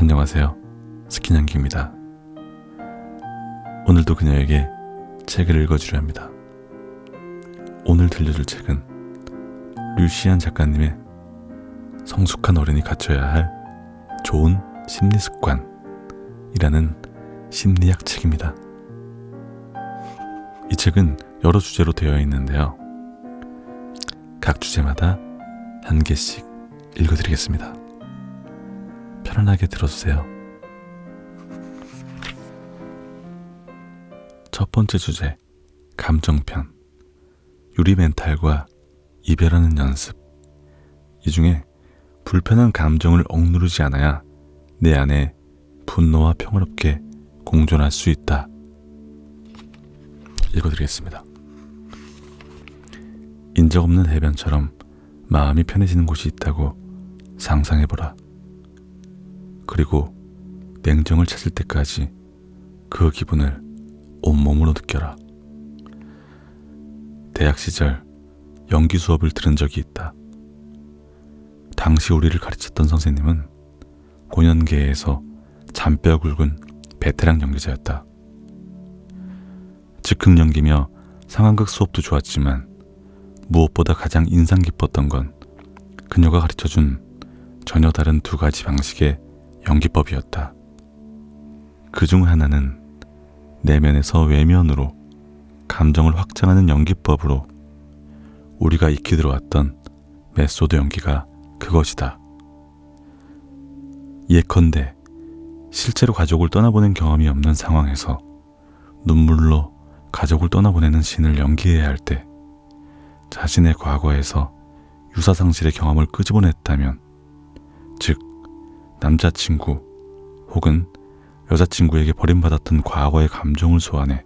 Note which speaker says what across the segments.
Speaker 1: 안녕하세요. 스키냥기입니다. 오늘도 그녀에게 책을 읽어주려 합니다. 오늘 들려줄 책은 류시안 작가님의 성숙한 어른이 갖춰야 할 좋은 심리 습관이라는 심리학 책입니다. 이 책은 여러 주제로 되어 있는데요. 각 주제마다 한 개씩 읽어드리겠습니다. 편안하게 들어주세요. 첫 번째 주제, 감정편. 유리 멘탈과 이별하는 연습. 이 중에 불편한 감정을 억누르지 않아야 내 안에 분노와 평화롭게 공존할 수 있다. 읽어드리겠습니다. 인적 없는 해변처럼 마음이 편해지는 곳이 있다고 상상해보라. 그리고 냉정을 찾을 때까지 그 기분을 온몸으로 느껴라. 대학 시절 연기 수업을 들은 적이 있다. 당시 우리를 가르쳤던 선생님은 공연계에서 잔뼈 굵은 베테랑 연기자였다. 즉흥 연기며 상황극 수업도 좋았지만 무엇보다 가장 인상 깊었던 건 그녀가 가르쳐준 전혀 다른 두 가지 방식의 연기법이었다. 그 중 하나는 내면에서 외면으로 감정을 확장하는 연기법으로 우리가 익히 들어왔던 메소드 연기가 그것이다. 예컨대 실제로 가족을 떠나보낸 경험이 없는 상황에서 눈물로 가족을 떠나보내는 신을 연기해야 할 때 자신의 과거에서 유사상실의 경험을 끄집어냈다면 즉 남자친구 혹은 여자친구에게 버림받았던 과거의 감정을 소환해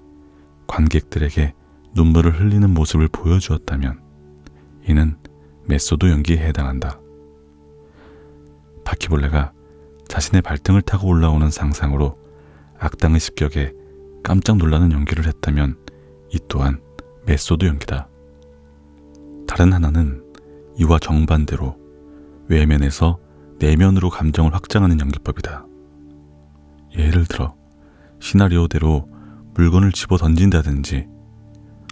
Speaker 1: 관객들에게 눈물을 흘리는 모습을 보여주었다면 이는 메소드 연기에 해당한다. 바퀴벌레가 자신의 발등을 타고 올라오는 상상으로 악당의 습격에 깜짝 놀라는 연기를 했다면 이 또한 메소드 연기다. 다른 하나는 이와 정반대로 외면에서 내면으로 감정을 확장하는 연기법이다. 예를 들어 시나리오대로 물건을 집어 던진다든지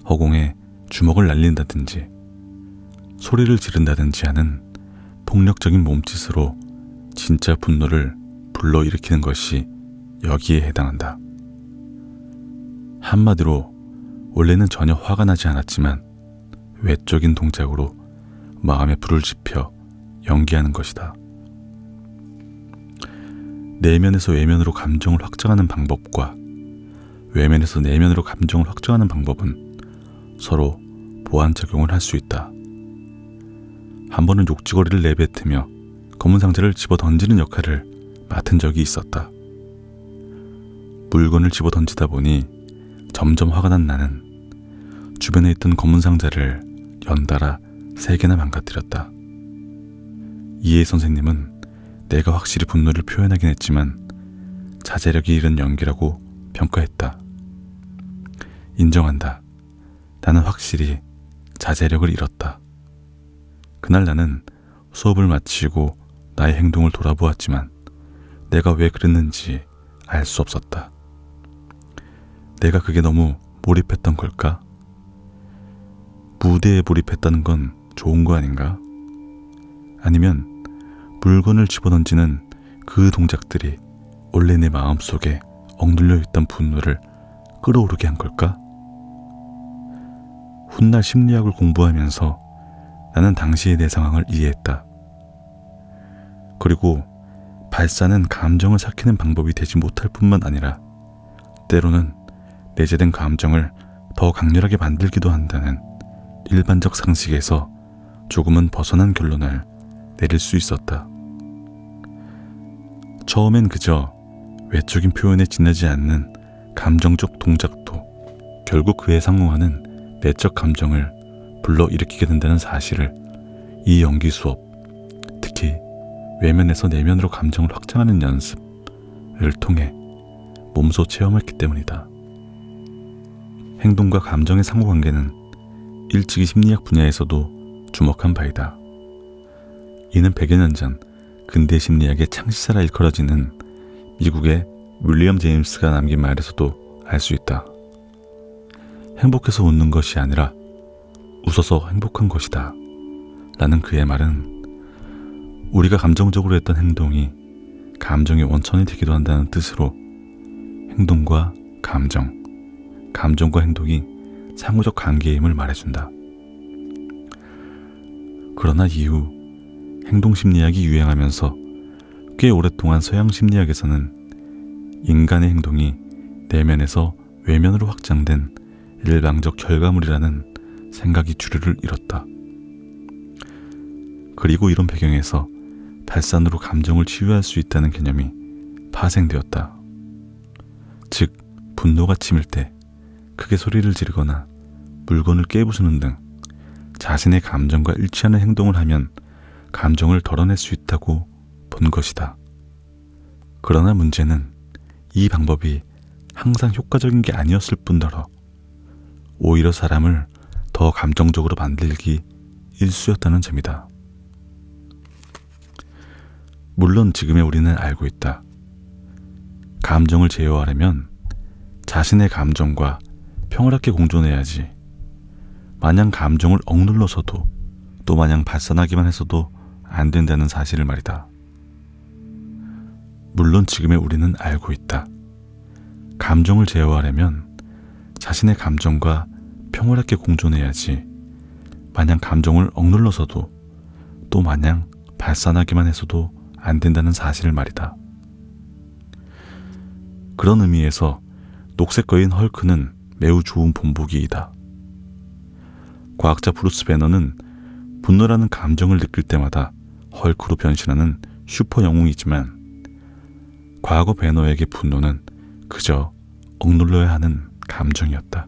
Speaker 1: 허공에 주먹을 날린다든지 소리를 지른다든지 하는 폭력적인 몸짓으로 진짜 분노를 불러일으키는 것이 여기에 해당한다. 한마디로 원래는 전혀 화가 나지 않았지만 외적인 동작으로 마음에 불을 지펴 연기하는 것이다. 내면에서 외면으로 감정을 확장하는 방법과 외면에서 내면으로 감정을 확장하는 방법은 서로 보완 작용을 할 수 있다. 한 번은 욕지거리를 내뱉으며 검은 상자를 집어 던지는 역할을 맡은 적이 있었다. 물건을 집어 던지다 보니 점점 화가 난 나는 주변에 있던 검은 상자를 연달아 세 개나 망가뜨렸다. 이해 선생님은 내가 확실히 분노를 표현하긴 했지만 자제력이 잃은 연기라고 평가했다. 인정한다. 나는 확실히 자제력을 잃었다. 그날 나는 수업을 마치고 나의 행동을 돌아보았지만 내가 왜 그랬는지 알 수 없었다. 내가 그게 너무 몰입했던 걸까? 무대에 몰입했다는 건 좋은 거 아닌가? 아니면 물건을 집어던지는 그 동작들이 원래 내 마음속에 억눌려 있던 분노를 끌어오르게 한 걸까? 훗날 심리학을 공부하면서 나는 당시의 내 상황을 이해했다. 그리고 발사는 감정을 삭히는 방법이 되지 못할 뿐만 아니라 때로는 내재된 감정을 더 강렬하게 만들기도 한다는 일반적 상식에서 조금은 벗어난 결론을 내릴 수 있었다. 처음엔 그저 외적인 표현에 지나지 않는 감정적 동작도 결국 그에 상응하는 내적 감정을 불러일으키게 된다는 사실을 이 연기 수업, 특히 외면에서 내면으로 감정을 확장하는 연습을 통해 몸소 체험했기 때문이다. 행동과 감정의 상호관계는 일찍이 심리학 분야에서도 주목한 바이다. 이는 100여 년 전 근대 심리학의 창시사라 일컬어지는 미국의 윌리엄 제임스가 남긴 말에서도 알 수 있다. 행복해서 웃는 것이 아니라 웃어서 행복한 것이다. 라는 그의 말은 우리가 감정적으로 했던 행동이 감정의 원천이 되기도 한다는 뜻으로 행동과 감정, 감정과 행동이 상호적 관계임을 말해준다. 그러나 이후 행동 심리학이 유행하면서 꽤 오랫동안 서양 심리학에서는 인간의 행동이 내면에서 외면으로 확장된 일방적 결과물이라는 생각이 주류를 이뤘다. 그리고 이런 배경에서 발산으로 감정을 치유할 수 있다는 개념이 파생되었다. 즉, 분노가 치밀 때 크게 소리를 지르거나 물건을 깨부수는 등 자신의 감정과 일치하는 행동을 하면 감정을 덜어낼 수 있다고 본 것이다. 그러나 문제는 이 방법이 항상 효과적인 게 아니었을 뿐더러 오히려 사람을 더 감정적으로 만들기 일쑤였다는 점이다. 물론 지금의 우리는 알고 있다. 감정을 제어하려면 자신의 감정과 평화롭게 공존해야지. 마냥 감정을 억눌러서도 또 마냥 발산하기만 해서도 안 된다는 사실을 말이다. 물론 지금의 우리는 알고 있다. 감정을 제어하려면 자신의 감정과 평화롭게 공존해야지. 마냥 감정을 억눌러서도 또 마냥 발산하기만 해서도 안 된다는 사실을 말이다. 그런 의미에서 녹색 거인 헐크는 매우 좋은 본보기이다. 과학자 브루스 배너는 분노라는 감정을 느낄 때마다 헐크로 변신하는 슈퍼 영웅이지만 과거 배너에게 분노는 그저 억눌러야 하는 감정이었다.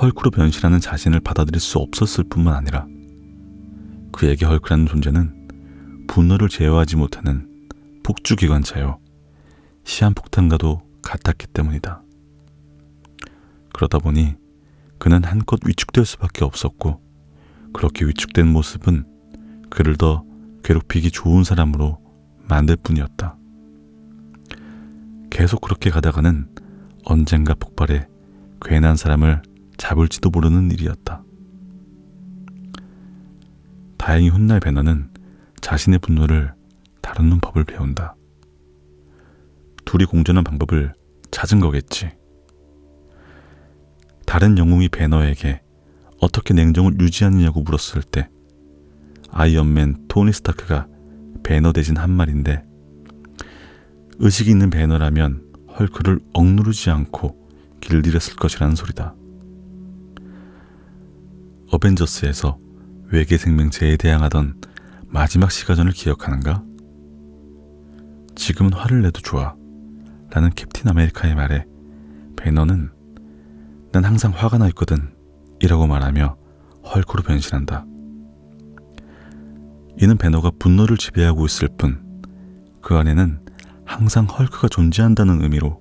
Speaker 1: 헐크로 변신하는 자신을 받아들일 수 없었을 뿐만 아니라 그에게 헐크라는 존재는 분노를 제어하지 못하는 폭주기관차요. 시한폭탄과도 같았기 때문이다. 그러다 보니 그는 한껏 위축될 수밖에 없었고 그렇게 위축된 모습은 그를 더 괴롭히기 좋은 사람으로 만들 뿐이었다. 계속 그렇게 가다가는 언젠가 폭발해 괜한 사람을 잡을지도 모르는 일이었다. 다행히 훗날 배너는 자신의 분노를 다루는 법을 배운다. 둘이 공존한 방법을 찾은 거겠지. 다른 영웅이 배너에게 어떻게 냉정을 유지하느냐고 물었을 때 아이언맨 토니 스타크가 배너 대신 한 말인데 의식 있는 배너라면 헐크를 억누르지 않고 길들였을 것이라는 소리다. 어벤져스에서 외계 생명체에 대항하던 마지막 시가전을 기억하는가? 지금은 화를 내도 좋아. 라는 캡틴 아메리카의 말에 배너는 난 항상 화가 나 있거든. 이라고 말하며 헐크로 변신한다. 이는 배너가 분노를 지배하고 있을 뿐 그 안에는 항상 헐크가 존재한다는 의미로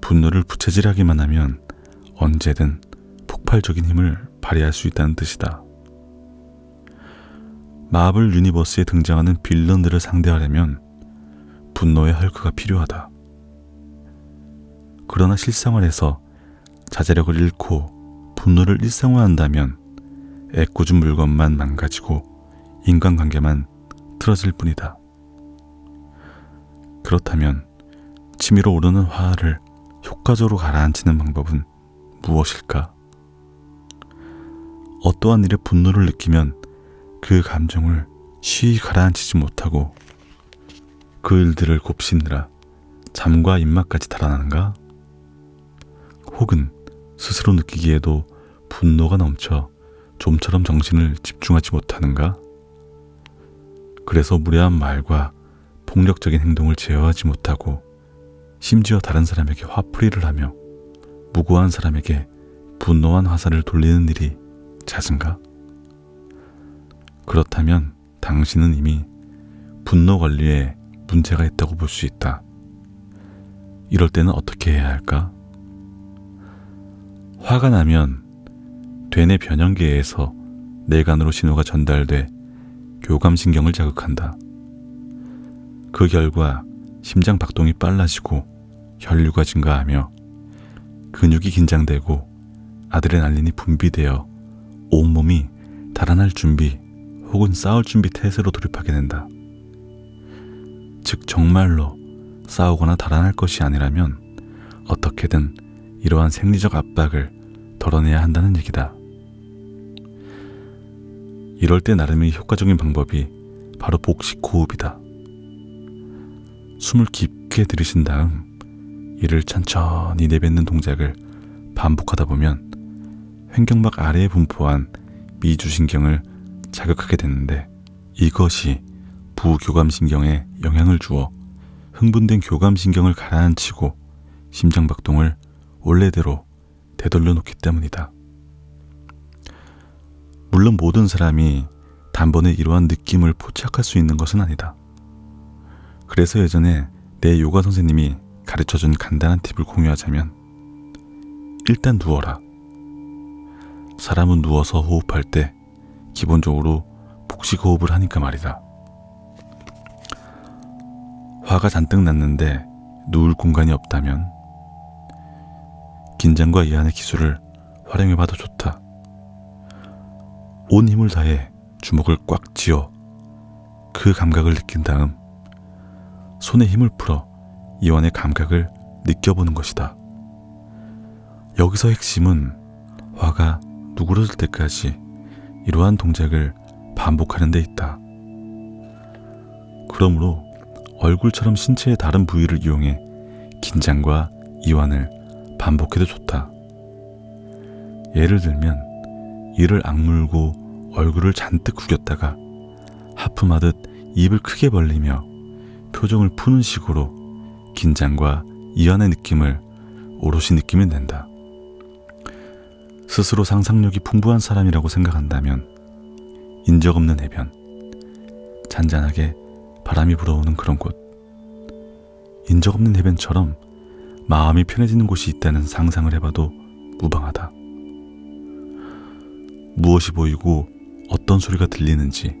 Speaker 1: 분노를 부채질하기만 하면 언제든 폭발적인 힘을 발휘할 수 있다는 뜻이다. 마블 유니버스에 등장하는 빌런들을 상대하려면 분노의 헐크가 필요하다. 그러나 실생활에서 자제력을 잃고 분노를 일상화한다면 애꿎은 물건만 망가지고 인간관계만 틀어질 뿐이다. 그렇다면 치밀어 오르는 화를 효과적으로 가라앉히는 방법은 무엇일까? 어떠한 일에 분노를 느끼면 그 감정을 쉬이 가라앉히지 못하고 그 일들을 곱씹느라 잠과 입맛까지 달아나는가? 혹은 스스로 느끼기에도 분노가 넘쳐 좀처럼 정신을 집중하지 못하는가? 그래서 무례한 말과 폭력적인 행동을 제어하지 못하고 심지어 다른 사람에게 화풀이를 하며 무고한 사람에게 분노한 화살을 돌리는 일이 잦은가? 그렇다면 당신은 이미 분노 관리에 문제가 있다고 볼 수 있다. 이럴 때는 어떻게 해야 할까? 화가 나면 되뇌 변형계에서 뇌간으로 신호가 전달돼 교감신경을 자극한다. 그 결과 심장 박동이 빨라지고 혈류가 증가하며 근육이 긴장되고 아드레날린이 분비되어 온몸이 달아날 준비 혹은 싸울 준비 태세로 돌입하게 된다. 즉 정말로 싸우거나 달아날 것이 아니라면 어떻게든 이러한 생리적 압박을 덜어내야 한다는 얘기다. 이럴 때 나름의 효과적인 방법이 바로 복식 호흡이다. 숨을 깊게 들이신 다음 이를 천천히 내뱉는 동작을 반복하다 보면 횡격막 아래에 분포한 미주신경을 자극하게 되는데 이것이 부교감신경에 영향을 주어 흥분된 교감신경을 가라앉히고 심장박동을 원래대로 되돌려 놓기 때문이다. 물론 모든 사람이 단번에 이러한 느낌을 포착할 수 있는 것은 아니다. 그래서 예전에 내 요가 선생님이 가르쳐준 간단한 팁을 공유하자면 일단 누워라. 사람은 누워서 호흡할 때 기본적으로 복식 호흡을 하니까 말이다. 화가 잔뜩 났는데 누울 공간이 없다면 긴장과 이안의 기술을 활용해봐도 좋다. 온 힘을 다해 주먹을 꽉 쥐어 그 감각을 느낀 다음 손에 힘을 풀어 이완의 감각을 느껴보는 것이다. 여기서 핵심은 화가 누그러질 때까지 이러한 동작을 반복하는 데 있다. 그러므로 얼굴처럼 신체의 다른 부위를 이용해 긴장과 이완을 반복해도 좋다. 예를 들면 이를 악물고 얼굴을 잔뜩 구겼다가 하품하듯 입을 크게 벌리며 표정을 푸는 식으로 긴장과 이완의 느낌을 오롯이 느끼면 된다. 스스로 상상력이 풍부한 사람이라고 생각한다면 인적 없는 해변, 잔잔하게 바람이 불어오는 그런 곳, 인적 없는 해변처럼 마음이 편해지는 곳이 있다는 상상을 해봐도 무방하다. 무엇이 보이고 어떤 소리가 들리는지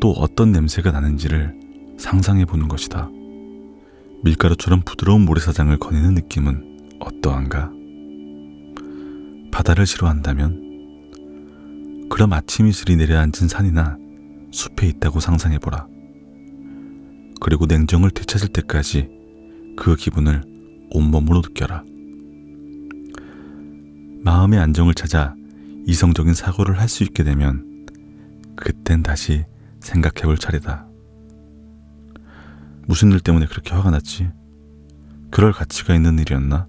Speaker 1: 또 어떤 냄새가 나는지를 상상해 보는 것이다. 밀가루처럼 부드러운 모래사장을 거니는 느낌은 어떠한가? 바다를 싫어한다면 그럼 아침 이슬이 내려앉은 산이나 숲에 있다고 상상해 보라. 그리고 냉정을 되찾을 때까지 그 기분을 온몸으로 느껴라. 마음의 안정을 찾아 이성적인 사고를 할 수 있게 되면 그땐 다시 생각해 볼 차례다. 무슨 일 때문에 그렇게 화가 났지? 그럴 가치가 있는 일이었나?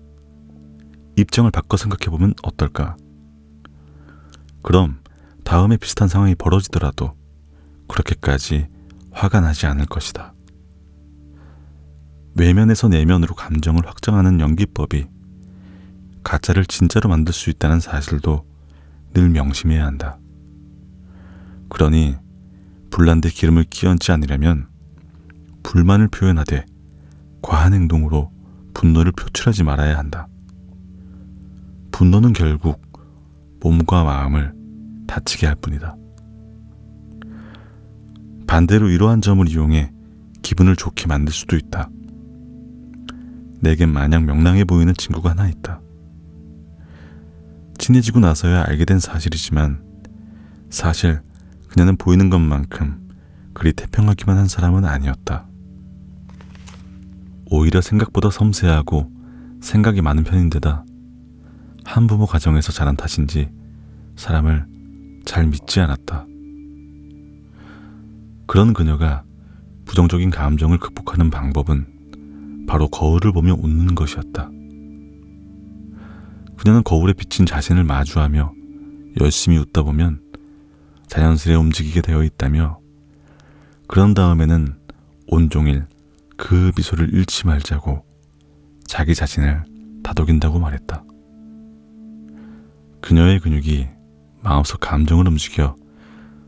Speaker 1: 입장을 바꿔 생각해 보면 어떨까? 그럼 다음에 비슷한 상황이 벌어지더라도 그렇게까지 화가 나지 않을 것이다. 외면에서 내면으로 감정을 확장하는 연기법이 가짜를 진짜로 만들 수 있다는 사실도 늘 명심해야 한다. 그러니 불난데 기름을 끼얹지 않으려면 불만을 표현하되 과한 행동으로 분노를 표출하지 말아야 한다. 분노는 결국 몸과 마음을 다치게 할 뿐이다. 반대로 이러한 점을 이용해 기분을 좋게 만들 수도 있다. 내겐 마냥 명랑해 보이는 친구가 하나 있다. 친해지고 나서야 알게 된 사실이지만 사실 그녀는 보이는 것만큼 그리 태평하기만 한 사람은 아니었다. 오히려 생각보다 섬세하고 생각이 많은 편인데다 한부모 가정에서 자란 탓인지 사람을 잘 믿지 않았다. 그런 그녀가 부정적인 감정을 극복하는 방법은 바로 거울을 보며 웃는 것이었다. 그녀는 거울에 비친 자신을 마주하며 열심히 웃다 보면 자연스레 움직이게 되어 있다며 그런 다음에는 온종일 그 미소를 잃지 말자고 자기 자신을 다독인다고 말했다. 그녀의 근육이 마음속 감정을 움직여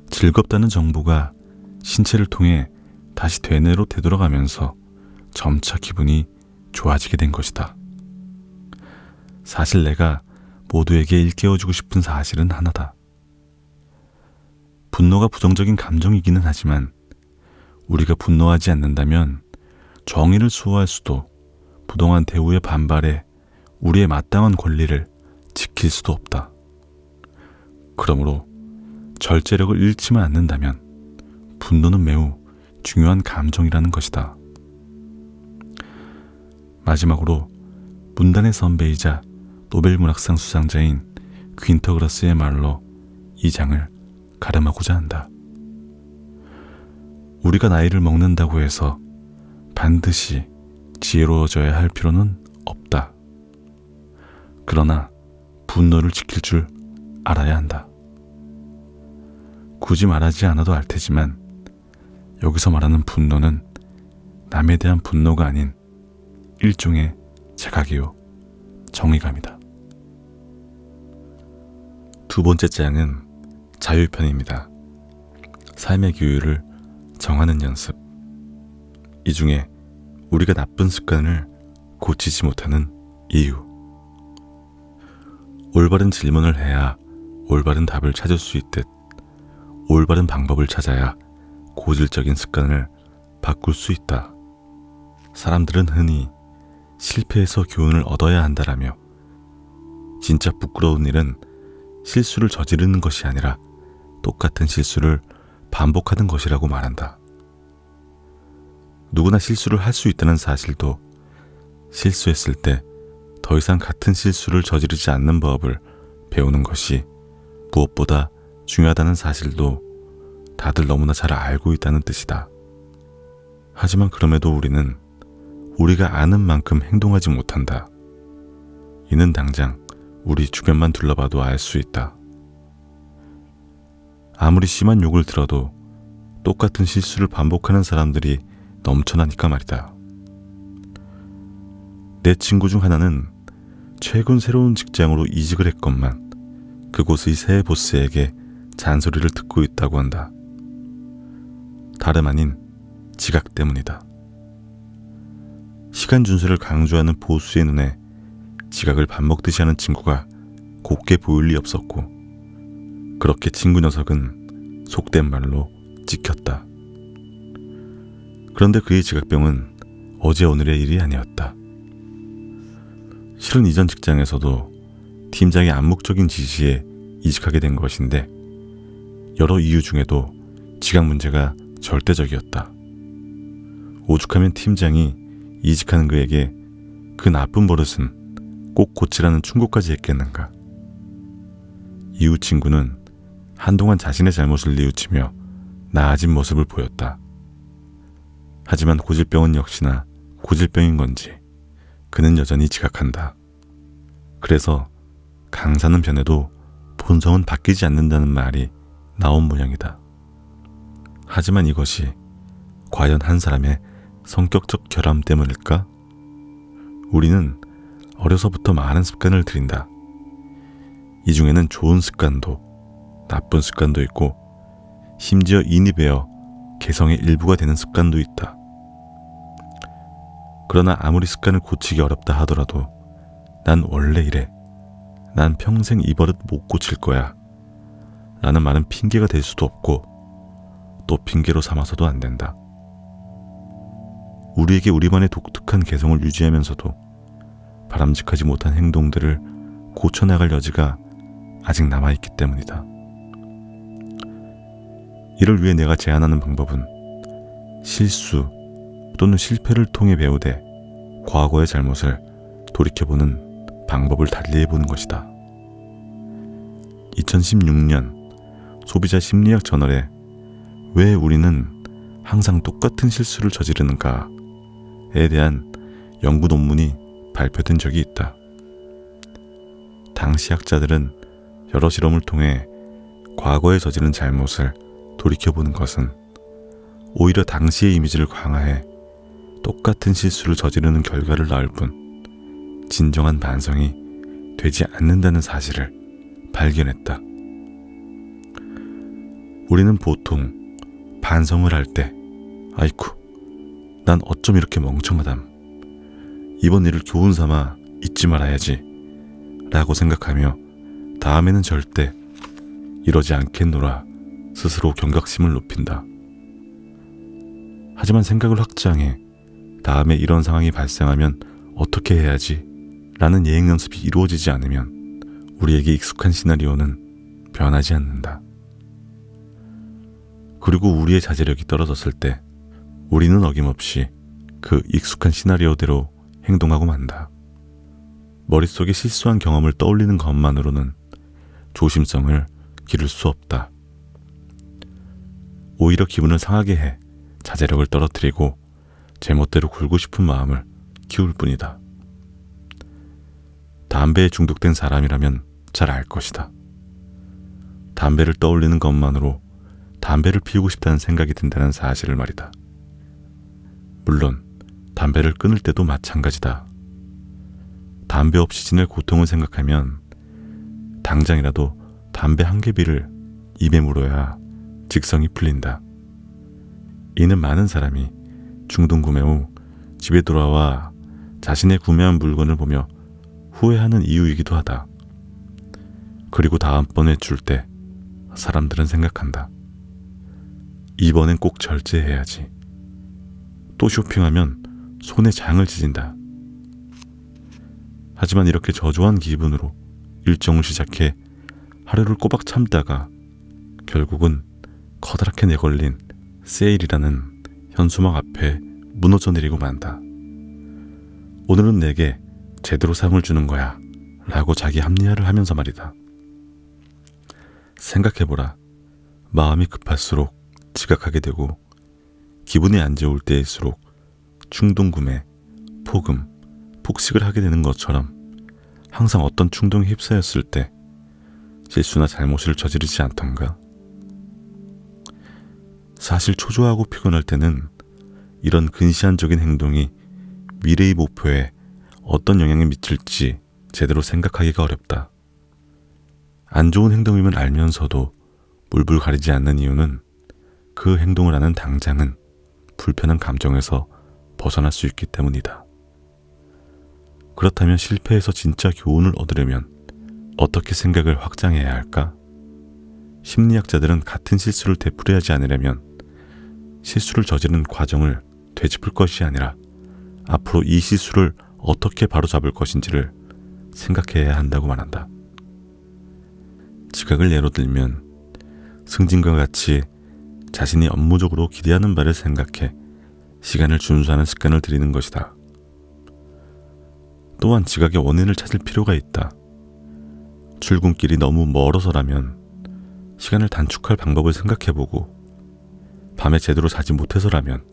Speaker 1: 즐겁다는 정보가 신체를 통해 다시 되뇌로 되돌아가면서 점차 기분이 좋아지게 된 것이다. 사실 내가 모두에게 일깨워주고 싶은 사실은 하나다. 분노가 부정적인 감정이기는 하지만 우리가 분노하지 않는다면 정의를 수호할 수도 부동한 대우의 반발에 우리의 마땅한 권리를 지킬 수도 없다. 그러므로 절제력을 잃지만 않는다면 분노는 매우 중요한 감정이라는 것이다. 마지막으로 문단의 선배이자 노벨 문학상 수상자인 퀸터 그라스의 말로 이 장을 가름하고자 한다. 우리가 나이를 먹는다고 해서 반드시 지혜로워져야 할 필요는 없다. 그러나 분노를 지킬 줄 알아야 한다. 굳이 말하지 않아도 알 테지만 여기서 말하는 분노는 남에 대한 분노가 아닌 일종의 자각이요 정의감이다. 두 번째 장은 자유편입니다. 삶의 규율을 정하는 연습. 이 중에 우리가 나쁜 습관을 고치지 못하는 이유. 올바른 질문을 해야 올바른 답을 찾을 수 있듯 올바른 방법을 찾아야 고질적인 습관을 바꿀 수 있다. 사람들은 흔히 실패에서 교훈을 얻어야 한다라며 진짜 부끄러운 일은 실수를 저지르는 것이 아니라 똑같은 실수를 반복하는 것이라고 말한다. 누구나 실수를 할 수 있다는 사실도 실수했을 때 더 이상 같은 실수를 저지르지 않는 법을 배우는 것이 무엇보다 중요하다는 사실도 다들 너무나 잘 알고 있다는 뜻이다. 하지만 그럼에도 우리는 우리가 아는 만큼 행동하지 못한다. 이는 당장 우리 주변만 둘러봐도 알 수 있다. 아무리 심한 욕을 들어도 똑같은 실수를 반복하는 사람들이 넘쳐나니까 말이다. 내 친구 중 하나는 최근 새로운 직장으로 이직을 했건만 그곳의 새 보스에게 잔소리를 듣고 있다고 한다. 다름 아닌 지각 때문이다. 시간 준수를 강조하는 보수의 눈에 지각을 밥 먹듯이 하는 친구가 곱게 보일 리 없었고 그렇게 친구 녀석은 속된 말로 찍혔다. 그런데 그의 지각병은 어제 오늘의 일이 아니었다. 실은 이전 직장에서도 팀장의 암묵적인 지시에 이직하게 된 것인데 여러 이유 중에도 지각 문제가 절대적이었다. 오죽하면 팀장이 이직하는 그에게 그 나쁜 버릇은 꼭 고치라는 충고까지 했겠는가. 이웃 친구는 한동안 자신의 잘못을 뉘우치며 나아진 모습을 보였다. 하지만 고질병은 역시나 고질병인 건지 그는 여전히 지각한다. 그래서 강사는 변해도 본성은 바뀌지 않는다는 말이 나온 모양이다. 하지만 이것이 과연 한 사람의 성격적 결함 때문일까? 우리는 어려서부터 많은 습관을 들인다. 이 중에는 좋은 습관도 나쁜 습관도 있고 심지어 인이 배어 개성의 일부가 되는 습관도 있다. 그러나 아무리 습관을 고치기 어렵다 하더라도 난 원래 이래. 난 평생 이 버릇 못 고칠 거야. 라는 말은 핑계가 될 수도 없고 또 핑계로 삼아서도 안 된다. 우리에게 우리만의 독특한 개성을 유지하면서도 바람직하지 못한 행동들을 고쳐나갈 여지가 아직 남아있기 때문이다. 이를 위해 내가 제안하는 방법은 실수 또는 실패를 통해 배우되 과거의 잘못을 돌이켜보는 방법을 달리해보는 것이다. 2016년 소비자 심리학 저널에 왜 우리는 항상 똑같은 실수를 저지르는가에 대한 연구 논문이 발표된 적이 있다. 당시 학자들은 여러 실험을 통해 과거에 저지른 잘못을 돌이켜보는 것은 오히려 당시의 이미지를 강화해 똑같은 실수를 저지르는 결과를 낳을 뿐 진정한 반성이 되지 않는다는 사실을 발견했다. 우리는 보통 반성을 할 때, 아이쿠, 난 어쩜 이렇게 멍청하담. 이번 일을 교훈 삼아 잊지 말아야지. 라고 생각하며 다음에는 절대 이러지 않겠노라 스스로 경각심을 높인다. 하지만 생각을 확장해 다음에 이런 상황이 발생하면 어떻게 해야지? 라는 예행 연습이 이루어지지 않으면 우리에게 익숙한 시나리오는 변하지 않는다. 그리고 우리의 자제력이 떨어졌을 때 우리는 어김없이 그 익숙한 시나리오대로 행동하고 만다. 머릿속에 실수한 경험을 떠올리는 것만으로는 조심성을 기를 수 없다. 오히려 기분을 상하게 해 자제력을 떨어뜨리고 제멋대로 굴고 싶은 마음을 키울 뿐이다. 담배에 중독된 사람이라면 잘 알 것이다. 담배를 떠올리는 것만으로 담배를 피우고 싶다는 생각이 든다는 사실을 말이다. 물론 담배를 끊을 때도 마찬가지다. 담배 없이 지낼 고통을 생각하면 당장이라도 담배 한 개비를 입에 물어야 직성이 풀린다. 이는 많은 사람이 중동 구매 후 집에 돌아와 자신의 구매한 물건을 보며 후회하는 이유이기도 하다. 그리고 다음번에 줄 때 사람들은 생각한다. 이번엔 꼭 절제해야지. 또 쇼핑하면 손에 장을 지진다. 하지만 이렇게 저조한 기분으로 일정을 시작해 하루를 꼬박 참다가 결국은 커다랗게 내걸린 세일이라는 현수막 앞에 무너져 내리고 만다. 오늘은 내게 제대로 상을 주는 거야. 라고 자기 합리화를 하면서 말이다. 생각해보라. 마음이 급할수록 지각하게 되고, 기분이 안 좋을 때일수록 충동 구매, 포금, 폭식을 하게 되는 것처럼 항상 어떤 충동에 휩싸였을 때 실수나 잘못을 저지르지 않던가? 사실 초조하고 피곤할 때는 이런 근시안적인 행동이 미래의 목표에 어떤 영향을 미칠지 제대로 생각하기가 어렵다. 안 좋은 행동임을 알면서도 물불 가리지 않는 이유는 그 행동을 하는 당장은 불편한 감정에서 벗어날 수 있기 때문이다. 그렇다면 실패에서 진짜 교훈을 얻으려면 어떻게 생각을 확장해야 할까? 심리학자들은 같은 실수를 되풀이하지 않으려면 실수를 저지른 과정을 되짚을 것이 아니라 앞으로 이 실수를 어떻게 바로잡을 것인지를 생각해야 한다고 말한다. 지각을 예로 들면 승진과 같이 자신이 업무적으로 기대하는 바를 생각해 시간을 준수하는 습관을 들이는 것이다. 또한 지각의 원인을 찾을 필요가 있다. 출근길이 너무 멀어서라면 시간을 단축할 방법을 생각해보고 밤에 제대로 자지 못해서라면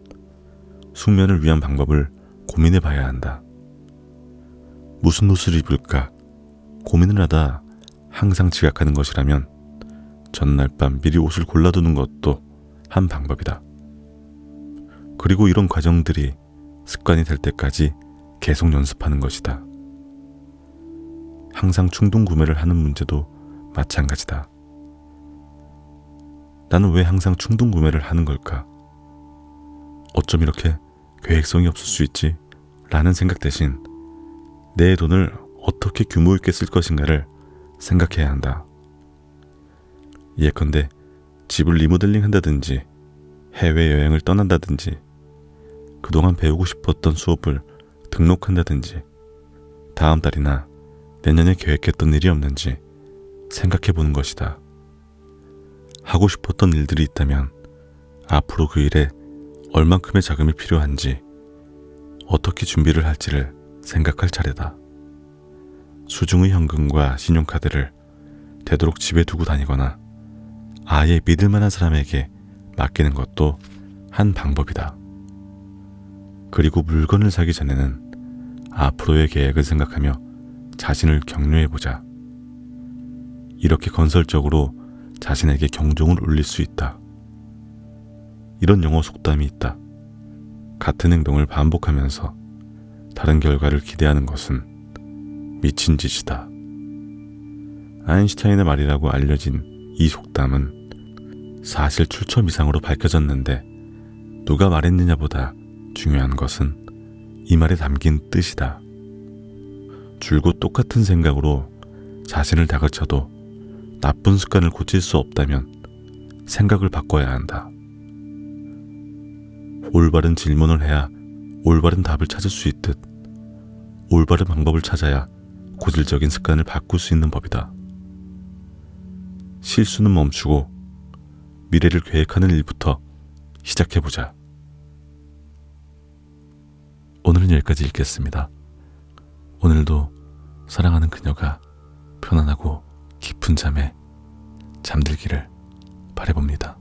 Speaker 1: 숙면을 위한 방법을 고민해 봐야 한다. 무슨 옷을 입을까 고민을 하다 항상 지각하는 것이라면 전날 밤 미리 옷을 골라두는 것도 한 방법이다. 그리고 이런 과정들이 습관이 될 때까지 계속 연습하는 것이다. 항상 충동 구매를 하는 문제도 마찬가지다. 나는 왜 항상 충동 구매를 하는 걸까? 어쩜 이렇게 계획성이 없을 수 있지? 라는 생각 대신 내 돈을 어떻게 규모 있게 쓸 것인가를 생각해야 한다. 예컨대 집을 리모델링 한다든지 해외여행을 떠난다든지 그동안 배우고 싶었던 수업을 등록한다든지 다음 달이나 내년에 계획했던 일이 없는지 생각해 보는 것이다. 하고 싶었던 일들이 있다면 앞으로 그 일에 얼만큼의 자금이 필요한지 어떻게 준비를 할지를 생각할 차례다. 수중의 현금과 신용카드를 되도록 집에 두고 다니거나 아예 믿을 만한 사람에게 맡기는 것도 한 방법이다. 그리고 물건을 사기 전에는 앞으로의 계획을 생각하며 자신을 격려해 보자. 이렇게 건설적으로 자신에게 경종을 울릴 수 있다. 이런 영어 속담이 있다. 같은 행동을 반복하면서 다른 결과를 기대하는 것은 미친 짓이다. 아인슈타인의 말이라고 알려진 이 속담은 사실 출처 이상으로 밝혀졌는데 누가 말했느냐보다 중요한 것은 이 말에 담긴 뜻이다. 줄곧 똑같은 생각으로 자신을 다그쳐도 나쁜 습관을 고칠 수 없다면 생각을 바꿔야 한다. 올바른 질문을 해야 올바른 답을 찾을 수 있듯 올바른 방법을 찾아야 고질적인 습관을 바꿀 수 있는 법이다. 실수는 멈추고 미래를 계획하는 일부터 시작해보자. 오늘은 여기까지 읽겠습니다. 오늘도 사랑하는 그녀가 편안하고 깊은 잠에 잠들기를 바래봅니다.